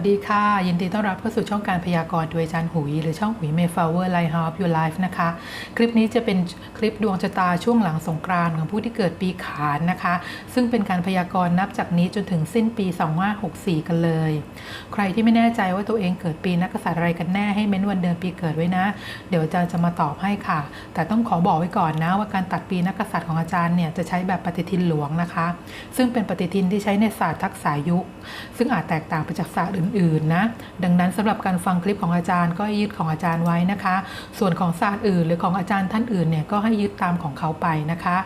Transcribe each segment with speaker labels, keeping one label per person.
Speaker 1: สดีค่ะ ยินดีต้อนรับเข้าสู่ช่องการพยากรณ์โดยอาจารย์หุย หรือช่องหุยเมฟาวเวอร์ไลท์ฮาร์ Your Life นะคะ คลิปนี้จะเป็นคลิปดวงชะตาช่วงหลังสงกรานต์ของผู้ที่เกิดปีขานนะคะ ซึ่งเป็นการพยากรณ์นับจากนี้จนถึงสิ้นปี 2564 กันเลย ใครที่ไม่แน่ใจว่าตัวเองเกิดปีนักษัตริย์อะไรกันแน่ให้เม้นวันเดือนปีเกิดไว้นะ เดี๋ยวอาจารย์จะมาตอบให้ค่ะ แต่ต้องขอบอกไว้ก่อนนะว่าการตัดปีนักษัตริย์ของอาจารย์เนี่ยจะใช้แบบปฏิทินหลวงนะคะ ซึ่งเป็นปฏิทินที่ใช้ในศาสตร์ทักษะยุค ซึ่งอาจแตกต่างไปจากศาสตร์อื่นๆนะดังนั้นสำหรับการฟังคลิปของอาจารย์ก็ให้ยึดของอาจารย์ไว้นะคะ ส่วนของศาสตร์อื่น หรือของอาจารย์ท่านอื่นเนี่ยก็ให้ยึดตามของเขาไปนะคะ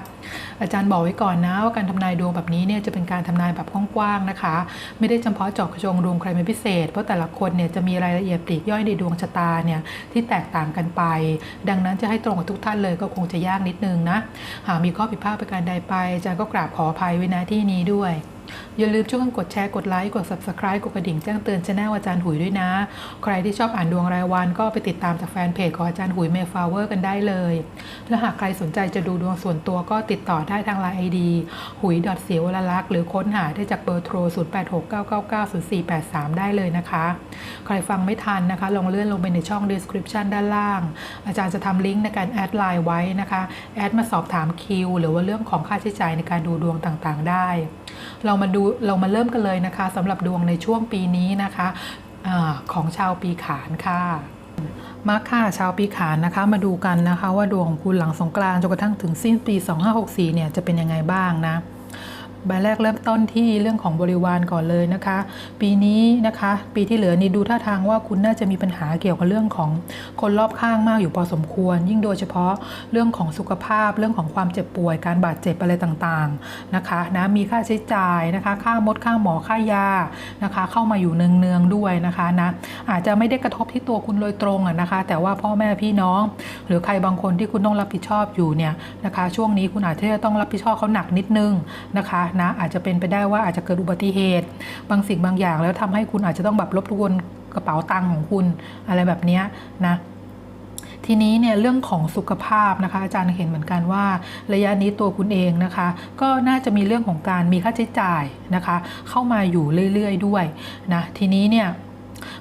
Speaker 1: อาจารย์บอกไว้ก่อนนะว่าการทำนายดวงแบบนี้เนี่ยจะเป็นการทำนายแบบกว้างๆนะคะ ไม่ได้เฉพาะเจาะจงดวงใครเป็นพิเศษ เพราะแต่ละคนเนี่ยจะมีรายละเอียดปลีกย่อยในดวงชะตาเนี่ยที่แตกต่างกันไป ดังนั้นจะให้ตรงกับทุกท่านเลยก็คงจะยากนิดนึงนะหากมีข้อผิดพลาดประการใดไปอาจารย์ก็กราบขออภัยไว้ณที่นี้ด้วย อย่าลืมช่วยกันกดแชร์กดไลค์กด subscribe กดกระดิ่งแจ้งเตือนช anel อาจารย์หุยด้วยนะ ใครที่ชอบอ่านดวงรายวันก็ไปติดตามจากแฟนเพจของอาจารย์หุยเมฟาวเวอร์กันได้เลย และหากใครสนใจจะดูดวงส่วนตัวก็ติดต่อได้ทางไลน์ไอดีหุยเสียวลลักษ์หรือค้นหาได้จากเบอร์โทร 0869990483 ได้เลยนะคะ ใครฟังไม่ทันนะคะ ลองเลื่อนลงไปในช่อง description ด้านล่าง อาจารย์จะทำลิงก์ในการแอดไลน์ไว้นะคะ แอดมาสอบถามคิว หรือว่าเรื่องของค่าใช้จ่ายในการดูดวงต่างๆ ได้ เรามาดูเรามาเริ่มกันเลยนะคะสำหรับดวงในช่วงปีนี้นะคะอของชาวปีขานค่ะมาค่ะชาวปีขานนะคะมาดูกันนะคะ ว่าดวงของคุณหลังสงกรานต์จนกระทั่งถึงสิ้นปี 2564เนี่ยจะเป็นยังไงบ้างนะ ใบแรกเริ่มต้นที่เรื่องของบริวารก่อนเลยนะคะ ปีนี้นะคะ ปีที่เหลือนี่ดูท่าทางว่าคุณน่าจะมีปัญหาเกี่ยวกับเรื่องของคนรอบข้างมากอยู่พอสมควร ยิ่งโดยเฉพาะเรื่องของสุขภาพ เรื่องของความเจ็บป่วย การบาดเจ็บอะไรต่างๆนะคะนะมีค่าใช้จ่ายนะคะ ค่ามดค่าหมอค่ายานะคะ เข้ามาอยู่เนืองๆด้วยนะคะนะอาจจะไม่ได้กระทบที่ตัวคุณโดยตรงอะนะคะ แต่ว่าพ่อแม่พี่น้อง หรือใครบางคนที่คุณต้องรับผิดชอบอยู่เนี่ยนะคะ ช่วงนี้คุณอาจจะต้องรับผิดชอบเขาหนักนิดนึงนะคะนะ อาจจะเป็นไปได้ว่าอาจจะเกิดอุบัติเหตุ บางสิ่งบางอย่างแล้วทำให้คุณอาจจะต้องแบบรบกวนกระเป๋าตังค์ของคุณอะไรแบบนี้นะทีนี้เนี่ยเรื่องของสุขภาพนะคะ อาจารย์เห็นเหมือนกันว่าระยะนี้ตัวคุณเองนะคะ ก็น่าจะมีเรื่องของการมีค่าใช้จ่ายนะคะ เข้ามาอยู่เรื่อย ๆ ด้วยนะทีนี้เนี่ย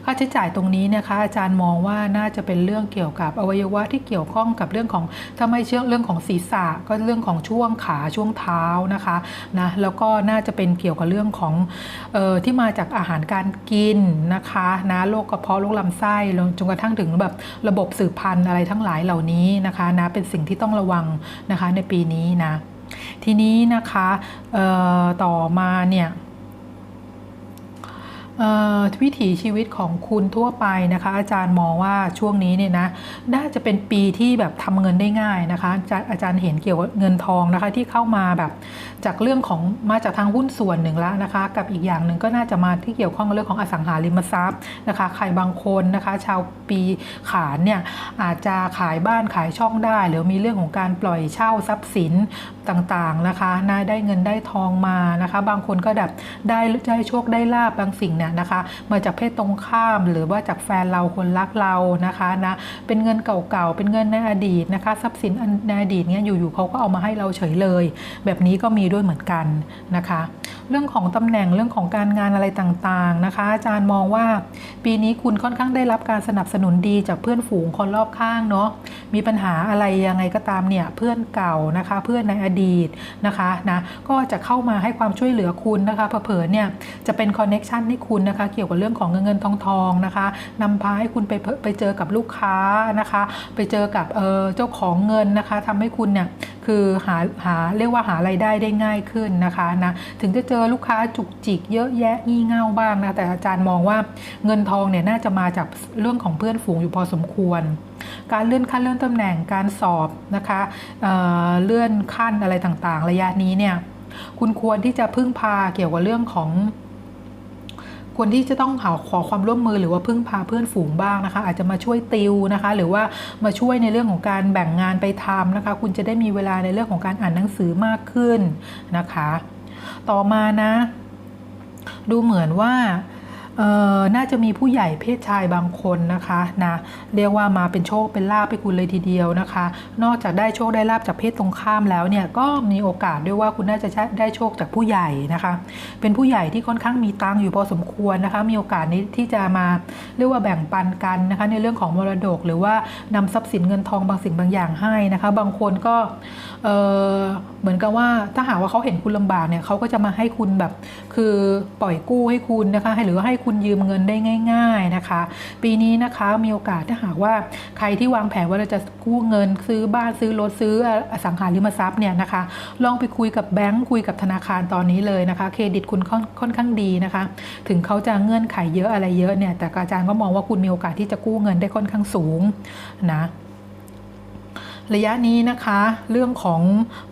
Speaker 1: ค่าใช้จ่ายตรงนี้นะคะอาจารย์มองว่าน่าจะเป็นเรื่องเกี่ยวกับอวัยวะที่เกี่ยวข้องกับเรื่องของถ้าไม่เชื่อเรื่องของศีรษะก็เรื่องของช่วงขาช่วงเท้านะคะนะแล้วก็น่าจะเป็นเกี่ยวกับเรื่องของออที่มาจากอาหารการกินนะคะนะโรคกระเพาะโรคลำไส้จนกระทั่งถึงแบบระบบสืบพันธุ์อะไรทั้งหลายเหล่านี้นะคะนะเป็นสิ่งที่ต้องระวังนะคะในปีนี้นะทีนี้นะคะต่อมาเนี่ย วิถีชีวิตของคุณทั่วไปนะคะ อาจารย์มองว่าช่วงนี้เนี่ยนะน่าจะเป็นปีที่แบบทำเงินได้ง่ายนะคะอาจารย์อาจารย์เห็นเกี่ยวกับเงินทองนะคะที่เข้ามาแบบจากเรื่องของมาจากทางหุ้นส่วนหนึ่งแล้วนะคะ กับอีกอย่างหนึ่งก็น่าจะมาที่เกี่ยวข้องกับเรื่องของอสังหาริมทรัพย์นะคะใครบางคนนะคะ ชาวปีขานเนี่ยอาจจะขายบ้านขายช่องได้ หรือมีเรื่องของการปล่อยเช่าทรัพย์สินต่างๆนะคะน่าได้เงินได้ทองมานะคะ บางคนก็แบบได้ได้โชคได้ลาบบางสิ่งเนี่ยนะคะมาจากเพศตรงข้าม หรือว่าจากแฟนเราคนรักเรานะคะนะเป็นเงินเก่าๆเป็นเงินในอดีตนะคะทรัพย์สินในอดีตเนี่ยอยู่ๆเขาก็เอามาให้เราเฉยเลย แบบนี้ก็มีด้วยเหมือนกันนะคะ เรื่องของตำแหน่งเรื่องของการงานอะไรต่างๆนะคะ อาจารย์มองว่าปีนี้คุณค่อนข้างได้รับการสนับสนุนดีจากเพื่อนฝูงคนรอบข้างเนาะ มีปัญหาอะไรยังไงก็ตามเนี่ยเพื่อนเก่านะคะเพื่อนในอดีตนะคะนะก็จะเข้ามาให้ความช่วยเหลือคุณนะคะเผลอเนี่ยจะเป็นคอนเน็ชันให้คุณนะคะเกี่ยวกับเรื่องของเงินเงินทองทองนะคะนำพาให้คุณไปไปเจอกับลูกค้านะคะ ไปเจอกับเเจ้าของเงินนะคะทำให้คุณเนี่ยคือหาหาเรียกว่าหาไรายได้ได้ง่ายขึ้นนะคะนะถึงจะเจอลูกค้าจุกจิกเยอะแยะงี่เง่าบ้างนะแต่อาจารย์มองว่าเงินทองเนี่ยน่าจะมาจากเรื่องของเพื่อนฝูงอยู่พอสมควร การเลื่อนขั้นเลื่อนตำแหน่งการสอบนะคะเเลื่อนขั้นอะไรต่างๆ ระยะนี้เนี่ยคุณควรที่จะพึ่งพาเกี่ยวกับเรื่องของควรที่จะต้องหาขอความร่วมมือหรือว่าพึ่งพาเพื่อนฝูงบ้างนะคะ อาจจะมาช่วยติวนะคะ หรือว่ามาช่วยในเรื่องของการแบ่งงานไปทำนะคะ คุณจะได้มีเวลาในเรื่องของการอ่านหนังสือมากขึ้นนะคะ ต่อมานะ ดูเหมือนว่า เอ่อน่าจะมีผู้ใหญ่เพศชายบางคนนะคะนะเรียกว่ามาเป็นโชคเป็นลาภให้คุณเลยทีเดียวนะคะ นอกจากได้โชคได้ลาภจากเพศตรงข้ามแล้วเนี่ยก็มีโอกาสด้วยว่าคุณน่าจะได้โชคจากผู้ใหญ่นะคะ เป็นผู้ใหญ่ที่ค่อนข้างมีตังค์อยู่พอสมควรนะคะ มีโอกาสนี้ที่จะมาเรียกว่าแบ่งปันกันนะคะ ในเรื่องของมรดกหรือว่านำทรัพย์สินเงินทองบางสิ่งบางอย่างให้นะคะ บางคนก็เออเหมือนกับว่าถ้าหากว่าเขาเห็นคุณลำบากเนี่ยเขาก็จะมาให้คุณแบบ คือปล่อยกู้ให้คุณนะคะให้หรือว่าให้คุณยืมเงินได้ง่าย ๆนะคะ ปีนี้นะคะมีโอกาสถ้าหากว่าใครที่วางแผนว่าเราจะกู้เงินซื้อบ้านซื้อรถซื้ออสังหาริมทรัพย์เนี่ยนะคะ ลองไปคุยกับแบงก์คุยกับธนาคารตอนนี้เลยนะคะ เครดิตคุณค่อนค่อนข้างดีนะคะ ถึงเขาจะเงื่อนไขเยอะอะไรเยอะเนี่ย แต่อาจารย์ก็มองว่าคุณมีโอกาสที่จะกู้เงินได้ค่อนข้างสูงนะระยะนี้นะคะ เรื่องของ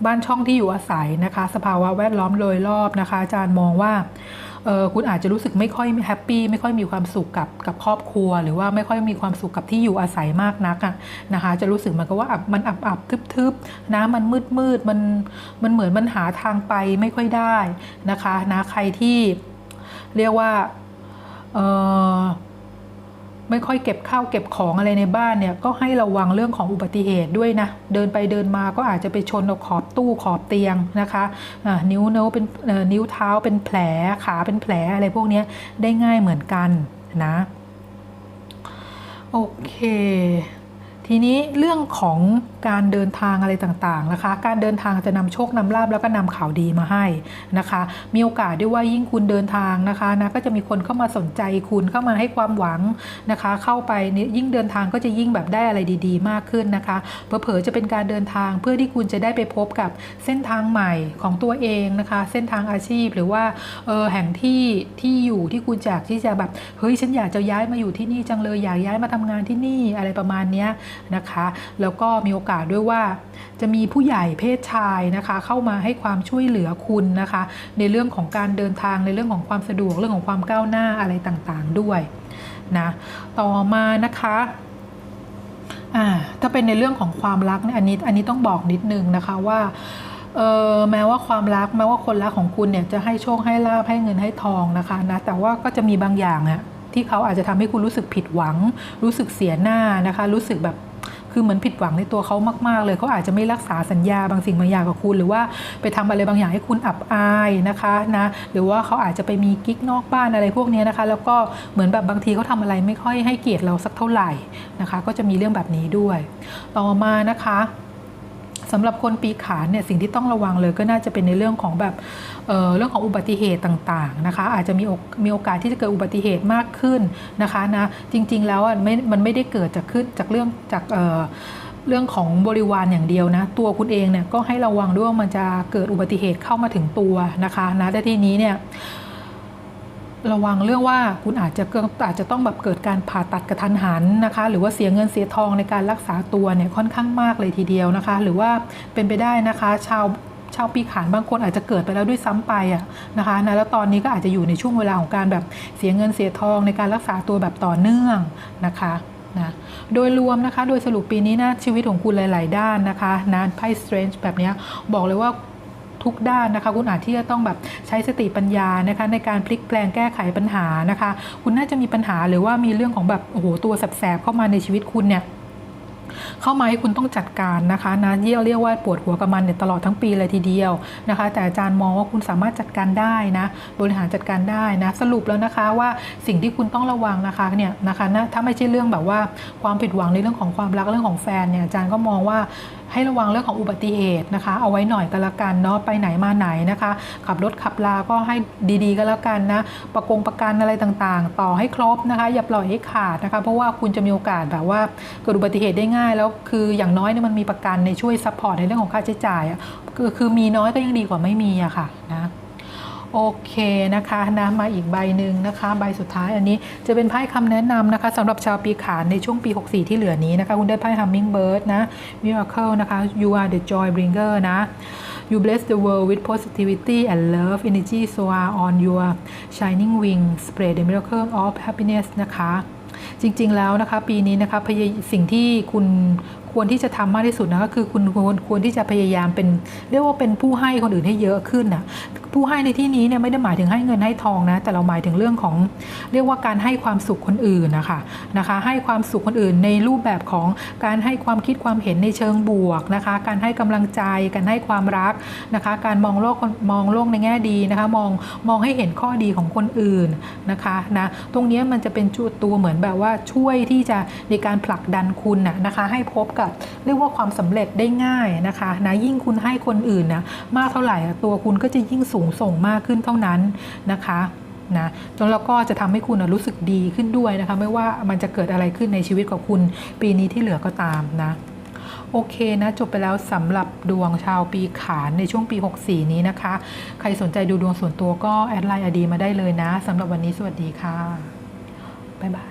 Speaker 1: บ้านช่องที่อยู่อาศัยนะคะ สภาวะแวดล้อมโดยรอบนะคะ อาจารย์มองว่า คุณอาจจะรู้สึกไม่ค่อยแฮปปี้ไม่ค่อยมีความสุขกับกับครอบครัว หรือว่าไม่ค่อยมีความสุขกับที่อยู่อาศัยมากนักอะนะคะจะรู้สึกเหมือนกับว่ามันอับอับทึบๆนะมันมืดมืดมันมันเหมือนมันหาทางไปไม่ค่อยได้นะคะนะใครที่เรียกว่าเออ ไม่ค่อยเก็บข้าวเก็บของอะไรในบ้านเนี่ยก็ให้ระวังเรื่องของอุบัติเหตุด้วยนะ เดินไปเดินมาก็อาจจะไปชนขอบตู้ขอบเตียงนะคะะนิ้วเนื้อเป็นนิ้วเท้าเป็นแผลขาเป็นแผลอะไรพวกนี้ได้ง่ายเหมือนกันนะโอเค ทีนี้เรื่องของ การเดินทางอะไรต่างๆนะคะ การเดินทางจะนำโชคนำลาบแล้วก็นำข่าวดีมาให้นะคะ มีโอกาสด้วยว่ายิ่งคุณเดินทางนะคะนะก็จะมีคนเข้ามาสนใจคุณเข้ามาให้ความหวังนะคะ เข้าไปเนี่ยยิ่งเดินทางก็จะยิ่งแบบได้อะไรดีๆ มากขึ้นนะคะเผลอๆจะเป็นการเดินทางเพื่อที่คุณจะได้ไปพบกับเส้นทางใหม่ของตัวเองนะคะ เส้นทางอาชีพหรือว่าเออแห่งที่ที่อยู่ที่คุณจากที่จะแบบเฮ้ยฉันอยากจะย้ายมาอยู่ที่นี่จังเลยอยากย้ายมาทำงานที่นี่อะไรประมาณนี้นะคะ แล้วก็มีโอกาสด้วยว่า จะมีผู้ใหญ่เพศชายนะคะ เข้ามาให้ความช่วยเหลือคุณนะคะ ในเรื่องของการเดินทางในเรื่องของความสะดวกเรื่องของความก้าวหน้าอะไรต่างๆด้วยนะต่อมานะคะอ่าถ้าเป็นในเรื่องของความรักเนี่ยอันนี้อันนี้ต้องบอกนิดนึงนะคะว่าเออแม้ว่าความรักแม้ว่าคนรักของคุณเนี่ยจะให้โชคให้ลาภให้เงินให้ทองนะคะนะแต่ว่าก็จะมีบางอย่างอะที่เขาอาจจะทำให้คุณรู้สึกผิดหวัง รู้สึกเสียหน้านะคะ รู้สึกแบบ คือเหมือนผิดหวังในตัวเขามาก ๆ เลยเขาอาจจะไม่รักษาสัญญาบางสิ่งบางอย่างกับคุณ หรือว่าไปทำอะไรบางอย่างให้คุณอับอายนะคะนะหรือว่าเขาอาจจะไปมีกิ๊กนอกบ้านอะไรพวกนี้นะคะ แล้วก็เหมือนแบบบางทีเขาทำอะไรไม่ค่อยให้เกียรติเราสักเท่าไหร่นะคะ ก็จะมีเรื่องแบบนี้ด้วย ต่อมานะคะ สำหรับคนปีขานเนี่ยสิ่งที่ต้องระวังเลยก็น่าจะเป็นในเรื่องของแบบเเรื่องของอุบัติเหตุต่างๆนะคะ อาจจะมีมีโอกาสที่จะเกิดอุบัติเหตุมากขึ้นนะคะนะจริง ๆ แล้วไม่มันไม่ได้เกิดจากขึ้นจากเรื่องจากเเรื่องของบริวารอย่างเดียวนะ ตัวคุณเองเนี่ยก็ให้ระวังด้วยว่ามันจะเกิดอุบัติเหตุเข้ามาถึงตัวนะคะนะแต่ทีนี้เนี่ย ระวังเรื่องว่าคุณอาจจะอาจจะต้องแบบเกิดการผ่าตัดกระทันหันนะคะ หรือว่าเสียเงินเสียทองในการรักษาตัวเนี่ยค่อนข้างมากเลยทีเดียวนะคะ หรือว่าเป็นไปได้นะคะ ชาวชาวปีขานบางคนอาจจะเกิดไปแล้วด้วยซ้ำไปอะนะคะนะแล้วตอนนี้ก็อาจจะอยู่ในช่วงเวลาของการแบบเสียเงินเสียทองในการรักษาตัวแบบต่อเนื่องนะคะนะโดยรวมนะคะ โดยสรุปปีนี้นะชีวิตของคุณหลาย ๆ ด้านนะคะนะไพ่ strange แบบนี้บอกเลยว่า ทุกด้านนะคะ คุณอาจที่จะต้องแบบใช้สติปัญญานะคะในการพลิกแปลงแก้ไขปัญหานะคะ คุณน่าจะมีปัญหาหรือว่ามีเรื่องของแบบโอ้โหตัวแสบๆเข้ามาในชีวิตคุณเนี่ยเข้ามาให้คุณต้องจัดการนะคะนะเรียกเรียกว่าปวดหัวกับมันเนี่ยตลอดทั้งปีเลยทีเดียวนะคะ แต่อาจารย์มองว่าคุณสามารถจัดการได้นะ บริหารจัดการได้นะ สรุปแล้วนะคะว่าสิ่งที่คุณต้องระวังนะคะเนี่ยนะคะนะถ้าไม่ใช่เรื่องแบบว่าความผิดหวังในเรื่องของความรักเรื่องของแฟนเนี่ยอาจารย์ก็มองว่า ให้ระวังเรื่องของอุบัติเหตุนะคะ เอาไว้หน่อยก็แล้วกันเนาะไปไหนมาไหนนะคะ ขับรถขับลาก็ให้ดีๆก็แล้วกันนะประกงประกันอะไรต่างๆ ต่อให้ครบนะคะ อย่าปล่อยให้ขาดนะคะ เพราะว่าคุณจะมีโอกาสแบบว่าเกิดอุบัติเหตุได้ง่ายแล้วคืออย่างน้อยเนี่ยมันมีประกันในช่วยซัพพอร์ตในเรื่องของค่าใช้จ่ายอะคือคือมีน้อยก็ยังดีกว่าไม่มีอะค่ะนะ โอเคนะคะนะมาอีกใบหนึ่งนะคะ ใบสุดท้ายอันนี้จะเป็นไพ่คำแนะนำนะคะสำหรับชาวปีขานในช่วงปี 64 ที่เหลือนี้นะคะ คุณได้ไพ่ Hummingbird นะ Miracle นะคะ You are the joy bringer นะ You bless the world with positivity and love energy soar on your shining wings spread the miracle of happiness นะคะจริงๆแล้วนะคะปีนี้นะคะสิ่งที่คุณ ควรที่จะทำมากที่สุดนะก็คือคุณควรควรที่จะพยายามเป็นเรียกว่าเป็นผู้ให้คนอื่นให้เยอะขึ้นนะผู้ให้ในที่นี้เนี่ยไม่ได้หมายถึงให้เงินให้ทองนะแต่เราหมายถึงเรื่องของเรียกว่าการให้ความสุขคนอื่นนะคะนะคะ ให้ความสุขคนอื่นในรูปแบบของการให้ความคิดความเห็นในเชิงบวกนะคะ การให้กำลังใจการให้ความรักนะคะ การมองโลกมองโลกในแง่ดีนะคะ มองมองให้เห็นข้อดีของคนอื่นนะคะนะตรงนี้มันจะเป็นจุดตัวเหมือนแบบว่าช่วยที่จะในการผลักดันคุณน่ะนะคะ ให้พบกับเรียกว่าความสำเร็จได้ง่ายนะคะนะยิ่งคุณให้คนอื่นนะมากเท่าไหร่ตัวคุณก็จะยิ่งสูงส่งมากขึ้นเท่านั้นนะคะนะจนแล้วก็จะทำให้คุณนะรู้สึกดีขึ้นด้วยนะคะ ไม่ว่ามันจะเกิดอะไรขึ้นในชีวิตของคุณปีนี้ที่เหลือก็ตามนะโอเคนะ จบไปแล้วสำหรับดวงชาวปีขานในช่วงปี 64 นี้นะคะ ใครสนใจดูดวงส่วนตัวก็แอดไลน์อดีมาได้เลยนะสำหรับวันนี้สวัสดีค่ะ บ๊ายบาย